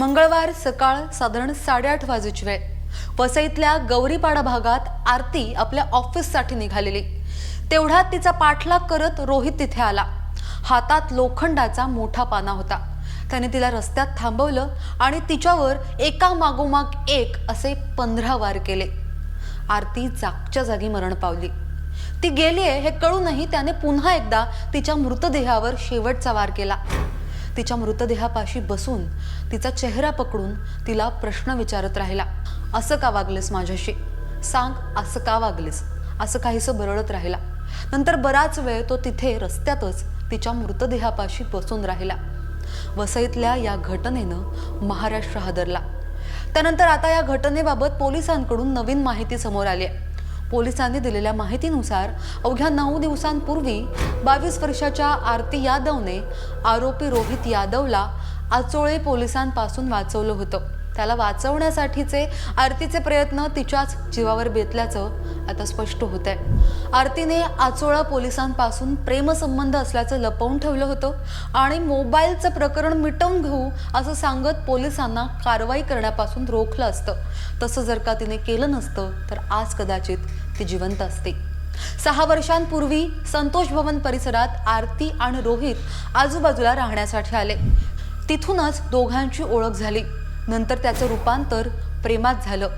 मंगळवार सकाळ साधारण साडेआठ वाजेची वेळ वसईतल्या गौरीपाडा भागात आरती आपल्या ऑफिससाठी निघालेली. तेवढ्यात तिचा पाठलाग करत रोहित तिथे आला. हातात लोखंडाचा मोठा पाना होता. त्याने तिला रस्त्यात थांबवलं आणि तिच्यावर एका मागोमाग एक असे पंधरा वार केले. आरती जागच्या जागी मरण पावली. ती गेलीये हे कळूनही त्याने पुन्हा एकदा तिच्या मृतदेहावर शेवटचा वार केला. तिच्या मृतदेहापाशी बसून तिचा चेहरा पकडून तिला प्रश्न विचारत राहिला असं का वागलेस माझ्याशी? सांग असं का वागलेस? असं काहीसं बरळत राहिला. नंतर बराच वेळ तो तिथे रस्त्यातच तिच्या मृतदेहापाशी बसून राहिला. वसईतल्या या घटनेनं महाराष्ट्र हादरला. त्यानंतर आता या घटनेबाबत पोलिसांकडून नवीन माहिती समोर आली आहे. पोलिसांनी दिलेल्या माहितीनुसार अवघ्या नऊ दिवसांपूर्वी बावीस वर्षाच्या आरती यादवने आरोपी रोहित यादवला आचोळे पोलिसांपासून वाचवलं होतं. त्याला वाचवण्यासाठीचे आरतीचे प्रयत्न तिच्याच जीवावर बेतल्याचं आता स्पष्ट होत आहे आरतीने आचोळा पोलिसांपासून प्रेमसंबंध असल्याचं लपवून ठेवलं होतं आणि मोबाईलचं प्रकरण मिटवून घेऊ असं सांगत पोलिसांना कारवाई करण्यापासून रोखलं असतं. तसं जर का तिने केलं नसतं तर आज कदाचित ती जिवंत असते. सहा वर्षांपूर्वी संतोष भवन परिसरात आरती आणि रोहित आजूबाजूला राहण्यासाठी आले. तिथूनच दोघांची ओळख झाली. नंतर त्याचं रूपांतर प्रेमात झालं.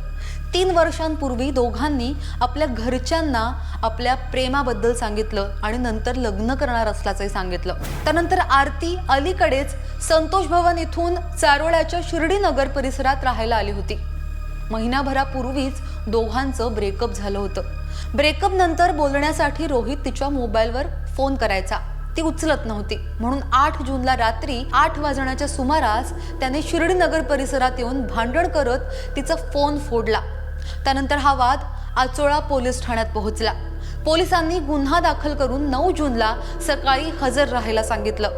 तीन वर्षांपूर्वी दोघांनी आपल्या घरच्यांना आपल्या प्रेमाबद्दल सांगितलं आणि नंतर लग्न करणार असल्याचंही सांगितलं. त्यानंतर आरती अलीकडेच संतोष भवन इथून चारोळ्याच्या शिर्डीनगर परिसरात राहायला आली होती. महिनाभरापूर्वीच दोघांचं ब्रेकअप झालं होतं. ब्रेकअप नंतर बोलण्यासाठी रोहित तिच्या मोबाईलवर फोन करायचा. ती उचलत नव्हती. म्हणून आठ जूनला रात्री आठ वाजण्याच्या सुमारास त्याने शिर्डीनगर परिसरात येऊन भांडण करत तिचा फोन फोडला. त्यानंतर हा वाद आचोळा पोलीस ठाण्यात पोहोचला. पोलिसांनी गुन्हा दाखल करून नऊ जूनला सकाळी हजर राहायला सांगितलं.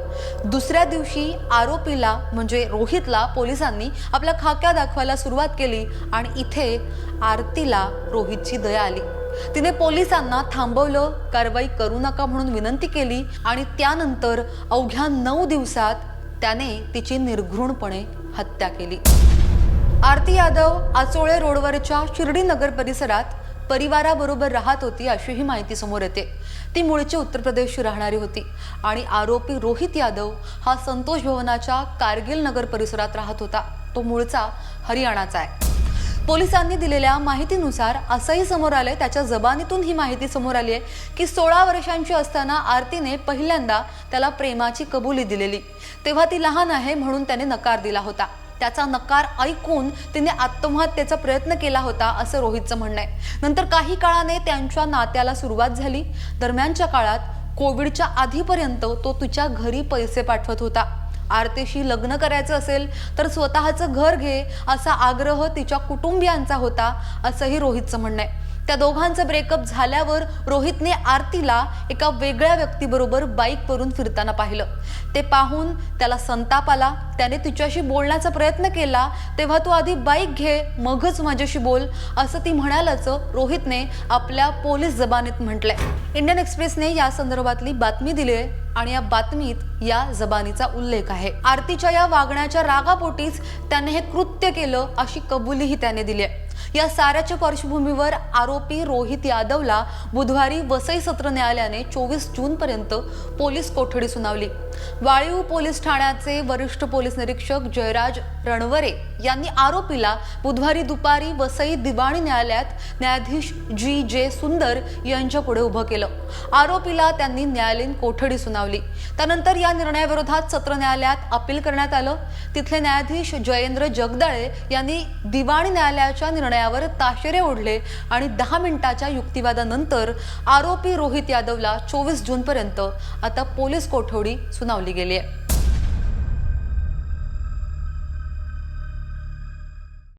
दुसऱ्या दिवशी आरोपीला म्हणजे रोहितला पोलिसांनी आपल्या खाक्या दाखवायला सुरुवात केली आणि इथे आरतीला रोहितची दया आली. तिने पोलिसांना थांबवलं कारवाई करू नका म्हणून विनंती केली आणि त्यानंतर अवघ्या नऊ दिवसात त्याने तिची निर्घृणपणे हत्या केली. आरती यादव आचोळे रोडवरच्या शिर्डीनगर परिसरात परिवाराबरोबर राहत होती अशी ही माहिती समोर येते. ती मूळची उत्तर प्रदेशची राहणारी होती. आणि आरोपी रोहित यादव हा संतोष भवनाच्या कारगिल नगर परिसरात राहत होता. तो मूळचा हरियाणाचा आहे. पोलिसांनी दिलेल्या माहितीनुसार असंही समोर आलंय त्याच्या जबानीतून ही माहिती समोर आली आहे की सोळा वर्षांची असताना आरतीने पहिल्यांदा त्याला प्रेमाची कबुली दिलेली. तेव्हा ती लहान आहे म्हणून त्याने नकार दिला होता. त्याचा नकार ऐकून तिने आत्महत्येचा प्रयत्न केला होता असं रोहितचं म्हणणं आहे. नंतर काही काळाने त्यांच्या नात्याला सुरुवात झाली. दरम्यानच्या काळात कोविडच्या आधीपर्यंत तो तिच्या घरी पैसे पाठवत होता. आरतीशी लग्न करायचं असेल तर स्वतःचं घर घे असा आग्रह तिच्या कुटुंबियांचा होता असंही रोहितचं म्हणणं आहे. त्या दोघांचं ब्रेकअप झाल्यावर रोहितने आरतीला एका वेगळ्या व्यक्तीबरोबर बाईकवरून फिरताना पाहिलं. ते पाहून त्याला संताप आला. त्याने तिच्याशी बोलण्याचा प्रयत्न केला. तेव्हा तू आधी बाईक घे मगच माझ्याशी बोल असं ती म्हणाल्याचं रोहितने आपल्या पोलीस जबानीत म्हटलंय. इंडियन एक्सप्रेसने या संदर्भातली बातमी दिली आहे आणि या बातमीत या जबानीचा उल्लेख आहे. आरतीच्या या वागण्याच्या रागापोटीच त्याने हे कृत्य केलं अशी कबुलीही त्याने दिली आहे या साऱ्याच्या पार्श्वभूमीवर आरोपी रोहित यादवला बुधवारी वसई सत्र न्यायालयाने चोवीस जूनपर्यंत पोलीस कोठडी सुनावली. वाळीव पोलीस ठाण्याचे वरिष्ठ पोलीस निरीक्षक जयराज रणवरे यांनी आरोपीला बुधवारी दुपारी वसई दिवाणी न्यायालयात न्यायाधीश जी जे सुंदर यांच्या पुढे उभं केलं. आरोपीला त्यांनी न्यायालयीन कोठडी सुनावली. त्यानंतर या निर्णयाविरोधात सत्र न्यायालयात अपील करण्यात आलं. तिथले न्यायाधीश जयेंद्र जगदाळे यांनी दिवाणी न्यायालयाच्या निर्णयावर ताशेरे ओढले आणि दहा मिनिटाच्या युक्तिवादानंतर आरोपी रोहित यादवला चोवीस जूनपर्यंत आता पोलीस कोठडी सुनावली गेली आहे.